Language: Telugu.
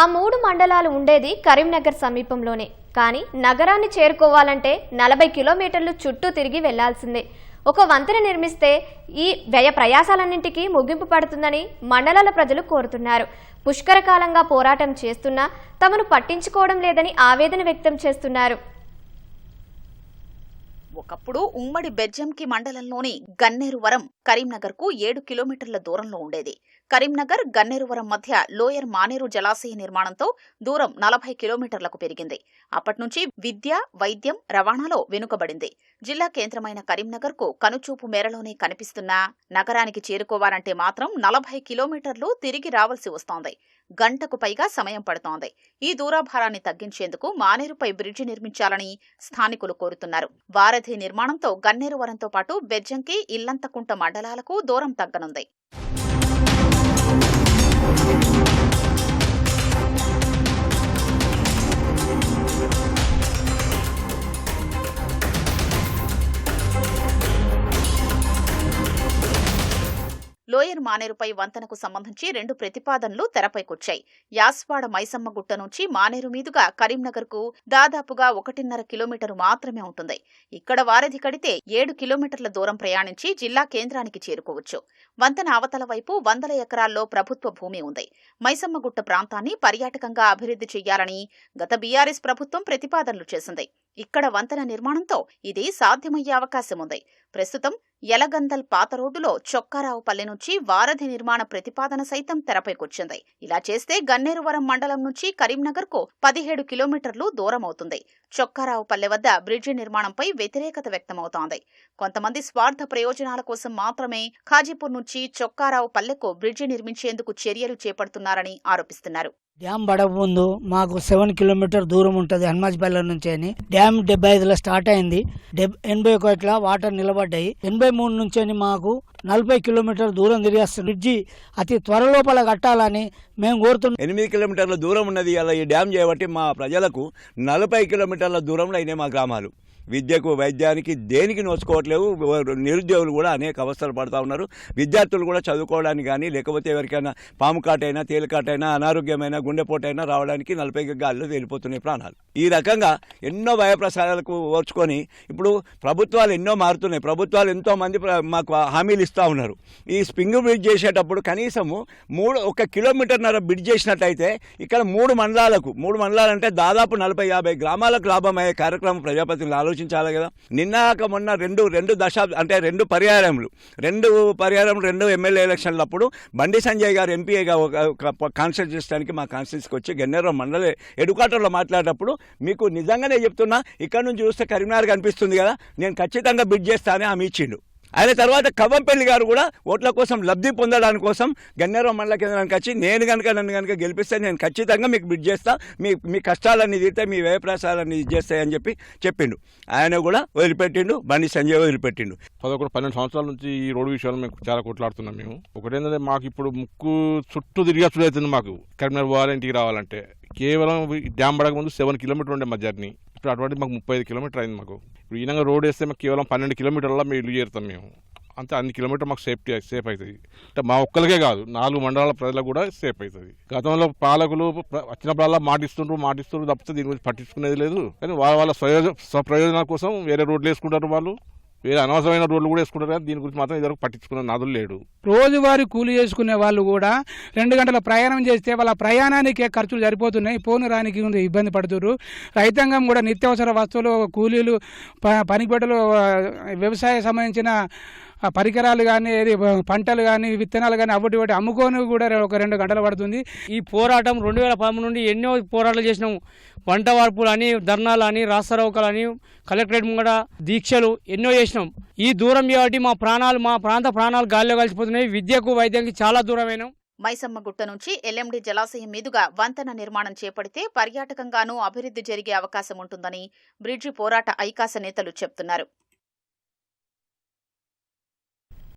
ఆ మూడు మండలాలు ఉండేది కరీంనగర్ సమీపంలోనే. కానీ నగరాన్ని చేరుకోవాలంటే నలభై కిలోమీటర్లు చుట్టూ తిరిగి వెళ్ళాల్సిందే. ఒక వంతెన నిర్మిస్తే ఈ వ్యయ ప్రయాసాలన్నింటికీ ముగింపు పడుతుందని మండలాల ప్రజలు కోరుతున్నారు. పుష్కరకాలంగా పోరాటం చేస్తున్నా తమను పట్టించుకోవడం లేదని ఆవేదన వ్యక్తం చేస్తున్నారు. ఒకప్పుడు ఉమ్మడి బెజ్జంకి మండలంలోని గన్నేరువరం కరీంనగర్కు ఏడు కిలోమీటర్ల దూరంలో ఉండేది. కరీంనగర్ గన్నేరువరం మధ్య లోయర్ మానేరు జలాశయ నిర్మాణంతో దూరం నలభై కిలోమీటర్లకు పెరిగింది. అప్పట్నుంచి విద్య వైద్యం రవాణాలో వెనుకబడింది. జిల్లా కేంద్రమైన కరీంనగర్కు కనుచూపు మేరలోనే కనిపిస్తున్నా నగరానికి చేరుకోవాలంటే మాత్రం నలభై కిలోమీటర్లు తిరిగి రావాల్సి వస్తోంది. గంటకు పైగా సమయం పడుతోంది. ఈ దూరాభారాన్ని తగ్గించేందుకు మానేరుపై బ్రిడ్జి నిర్మించాలని స్థానికులు కోరుతున్నారు. వారధి నిర్మాణంతో గన్నేరువరంతో పాటు బెజ్జంకి ఇల్లంతకుంట మండలాలకు దూరం తగ్గనుంది. లోయర్ మానేరుపై వంతెనకు సంబంధించి రెండు ప్రతిపాదనలు తెరపైకొచ్చాయి. యాస్వాడ మైసమ్మ గుట్ట నుంచి మానేరు మీదుగా కరీంనగర్కు దాదాపుగా ఒకటిన్నర కిలోమీటరు మాత్రమే ఉంటుంది. ఇక్కడ వారధి కడితే ఏడు కిలోమీటర్ల దూరం ప్రయాణించి జిల్లా కేంద్రానికి చేరుకోవచ్చు. వంతెన అవతల వైపు వందల ఎకరాల్లో ప్రభుత్వ భూమి ఉంది. మైసమ్మగుట్ట ప్రాంతాన్ని పర్యాటకంగా అభివృద్ధి చేయాలని గత బీఆర్ఎస్ ప్రభుత్వం ప్రతిపాదనలు చేసింది. ఇక్కడ వంతెన నిర్మాణంతో ఇది సాధ్యమయ్యే అవకాశం ఉంది ప్రస్తుతం యలగందల్ పాత రోడ్డులో చొక్కారావుపల్లె నుంచి వారధి నిర్మాణ ప్రతిపాదన సైతం తెరపైకొచ్చింది. ఇలా చేస్తే గన్నేరువరం మండలం నుంచి కరీంనగర్కు పదిహేడు కిలోమీటర్లు దూరం అవుతుంది చొక్కారావుపల్లె వద్ద బ్రిడ్జి నిర్మాణంపై వ్యతిరేకత వ్యక్తమవుతోంది. కొంతమంది స్వార్థ ప్రయోజనాల కోసం మాత్రమే ఖాజీపూర్ నుంచి చొక్కారావు పల్లెకు బ్రిడ్జి నిర్మించేందుకు చర్యలు చేపడుతున్నారని ఆరోపిస్తున్నారు. డ్యామ్ పడక ముందు మాకు సెవెన్ కిలోమీటర్ దూరం ఉంటుంది హనుమాజ్పల్లి నుంచి అని. డ్యామ్ డెబ్బై ఐదులో స్టార్ట్ అయింది. డెబ్ ఎనభై ఒకట్ల వాటర్ నిలబడ్డాయి. ఎనభై మూడు నుంచి అని మాకు నలభై కిలోమీటర్ దూరం తిరిగేస్తుంది. బ్రిడ్జి అతి త్వరలోపల కట్టాలని మేము కోరుతున్నాం. ఎనిమిది కిలోమీటర్ల దూరం ఉన్నది అలా ఈ డ్యామ్ చేయబట్టి మా ప్రజలకు నలభై కిలోమీటర్ల దూరంలో అయినాయి మా గ్రామాలు. విద్యకు వైద్యానికి దేనికి నోచుకోవట్లేవు నిరుద్యోగులు కూడా అనేక అవస్థలు పడుతూ ఉన్నారు. విద్యార్థులు కూడా చదువుకోవడానికి కానీ లేకపోతే ఎవరికైనా పాము కాటైనా తేలికాటైనా అనారోగ్యమైన గుండెపోటైనా రావడానికి నలభై గాల్లో వెళ్ళిపోతున్నాయి ప్రాణాలు. ఈ రకంగా ఎన్నో భయప్రసారాలకు ఓర్చుకొని ఇప్పుడు ప్రభుత్వాలు ఎన్నో మారుతున్నాయి. ప్రభుత్వాలు ఎంతోమంది ప్ర- మాకు హామీలు ఇస్తూ ఉన్నారు. ఈ స్ప్రింగ్ బ్రిడ్జ్ చేసేటప్పుడు కనీసము మూడు ఒక కిలోమీటర్న్నర బ్రిడ్జ్ చేసినట్టయితే ఇక్కడ మూడు మండలాలకు మూడు మండలాలంటే దాదాపు నలభై యాభై గ్రామాలకు లాభమయ్యే కార్యక్రమం ప్రజాప్రతినిధులు ఆలోచించాలి కదా. నిన్నాక మొన్న రెండు రెండు దశాబ్ద అంటే రెండు పర్యాయములు రెండు పర్యాయం రెండు ఎమ్మెల్యే ఎలక్షన్లప్పుడు బండి సంజయ్ గారు ఎంపీగా ఒక కాన్స్టిట్యూషన్కి మా కాన్స్టిట్యూన్సీకి వచ్చి గన్నేరం మండలి ఎడుకాటర్లో మాట్లాడేటప్పుడు మీకు నిజంగానే చెప్తున్నా ఇక్కడ నుంచి చూస్తే కరీంనగర్ కనిపిస్తుంది కదా నేను ఖచ్చితంగా బిడ్ చేస్తానని ఆమె ఇచ్చిండు. ఆయన తర్వాత కవ్వంపల్లి గారు కూడా ఓట్ల కోసం లబ్ధి పొందడానికి కోసం గన్నేరం మండల కేంద్రానికి వచ్చి నేను కనుక నన్ను కనుక గెలిపిస్తే నేను ఖచ్చితంగా మీకు బిడ్ చేస్తా. మీ మీ కష్టాలన్నీ తీరితే మీ వ్యయప్రాసాలన్నీ ఇది చేస్తాయని చెప్పి చెప్పిండు. ఆయన కూడా వదిలిపెట్టిండు బండి సంజయ్ వదిలిపెట్టిండు. పదకొండు పన్నెండు సంవత్సరాల నుంచి ఈ రోడ్డు విషయాలు మేము చాలా కొట్లాడుతున్నాం మేము. ఒకటేంటంటే మాకు ఇప్పుడు ముక్కు చుట్టూ తిరిగి అవుతుంది మాకు. కరీంనగర్ పోవాలి ఇంటికి రావాలంటే కేవలం డ్యామ్ పడక ముందు సెవెన్ కిలోమీటర్ ఉండే మా జర్నీ ఇప్పుడు అటువంటి మాకు ముప్పై ఐదు కిలోమీటర్ అయింది మాకు. ఇప్పుడు ఈనంగా రోడ్ వేస్తే మాకు కేవలం పన్నెండు కిలోమీటర్ల మేము ఇల్లు చేరుతాం మేము. అంతే అన్ని కిలోమీటర్ మాకు సేఫ్టీ సేఫ్ అవుతుంది. అంటే మా ఒక్కరికే కాదు నాలుగు మండలాల ప్రజలకు కూడా సేఫ్ అవుతుంది. గతంలో పాలకులు వచ్చినప్పుడల్లా మాటిస్తుండ్రు మాటిస్తుండ్రు తప్పితే దీని గురించి పట్టించుకునేది లేదు. కానీ వాళ్ళ వాళ్ళ స్వయోజ స్వప్రయోజనాల కోసం వేరే రోడ్లు వేసుకుంటారు వాళ్ళు. వేరే అనవసరమైన రోడ్లు కూడా వేసుకుంటారు కానీ దీని గురించి మాత్రం ఇదివరకు పట్టించుకునే నాదులు లేడు. రోజువారీ కూలి చేసుకునే వాళ్ళు కూడా రెండు గంటల ప్రయాణం చేస్తే వాళ్ళ ప్రయాణానికే ఖర్చులు సరిపోతున్నాయి పోను రానికి ఇబ్బంది పడుతున్నారు రైతాంగం కూడా నిత్యావసర వస్తువులు కూలీలు ప- వ్యవసాయ సంబంధించిన పరికరాలు కానీ పంటలు కానీ విత్తనాలు కానీ అవ్వటి వాటి అమ్ముకొని కూడా ఒక రెండు గంటలు పడుతుంది. ఈ పోరాటం రెండు వేల పదమూడు నుండి ఎన్నో పోరాటాలు చేసినాము. వంట వార్పులు అని ధర్నాలు అని రాస్తారోకలు అని కలెక్టరేట్ ముంగడ దీక్షలు ఎన్నో చేసినాం. ఈ దూరం కాబట్టి మా ప్రాణాలు మా ప్రాంత ప్రాణాలు గాలిలో కలిసిపోతున్నాయి. విద్యకు వైద్యానికి చాలా దూరమైనాం. మైసమ్మ గుట్ట నుంచి ఎల్ఎండి జలాశయం మీదుగా వంతెన నిర్మాణం చేపడితే పర్యాటకంగానూ అభివృద్ధి జరిగే అవకాశం ఉంటుందని బ్రిడ్జి పోరాట ఐకాస నేతలు చెప్తున్నారు.